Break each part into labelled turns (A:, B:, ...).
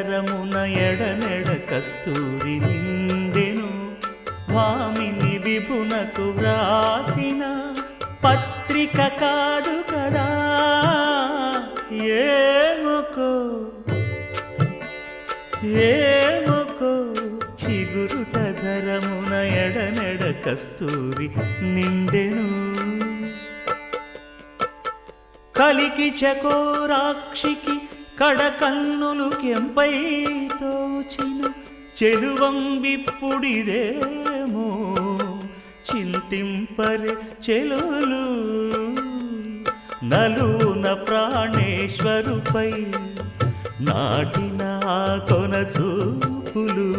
A: చిగురుట ఎడనెడ కస్తూరి నిందెను భామిని విభునకు వ్రాసిన పత్రిక కాదు కదా. ఏముకో ఏముకో చిగురుట ధరమున ఎడనెడ కస్తూరి నిందెను కలికి చకోరాక్షికి కడకన్నులు కెంపై తోచిన చెలువంబిప్పుడిదేమో చింతింపరి చెలులు. నలున ప్రాణేశ్వరుపై నాటిన కొన చూపులు.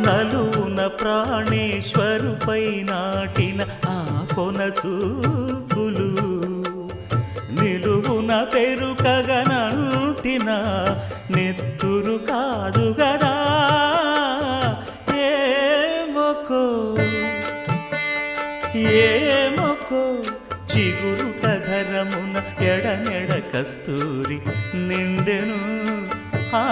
A: నలున ప్రాణేశ్వరుపై నాటిన ఆ కొన చూపు నిలువున పెరుకగనంటిన నెత్తురు కాదు గదా. ఏమొకో ఏమొకో చిగురు కధరమున ఎడనెడ కస్తూరి నిండెను. ఆ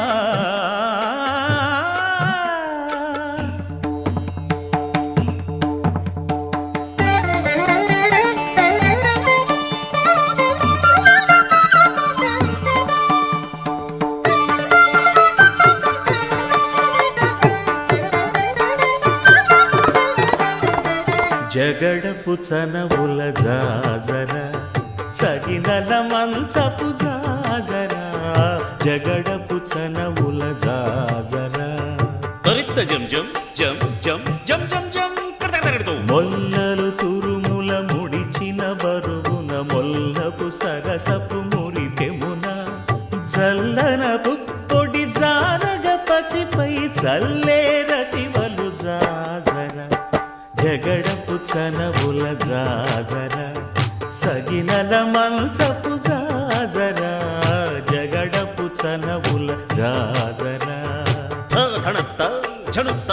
A: జగడపు చనవుల జాజర సగినల మంచపు జాజర జగడపు చనవుల జాజర
B: త్వరిత జం జం జం జం జం జం జం.
A: మొల్లలు తురుముల ముడిచిన బరువున మొల్లపు సరసపు మురిపెమున జల్లన పుప్పొడి జారగపతిపై చల్లేరతివలు జగడపు జాజర సగినల మంచపు జాజర జగడపు చనవుల జాజర
B: థ ఝణత్త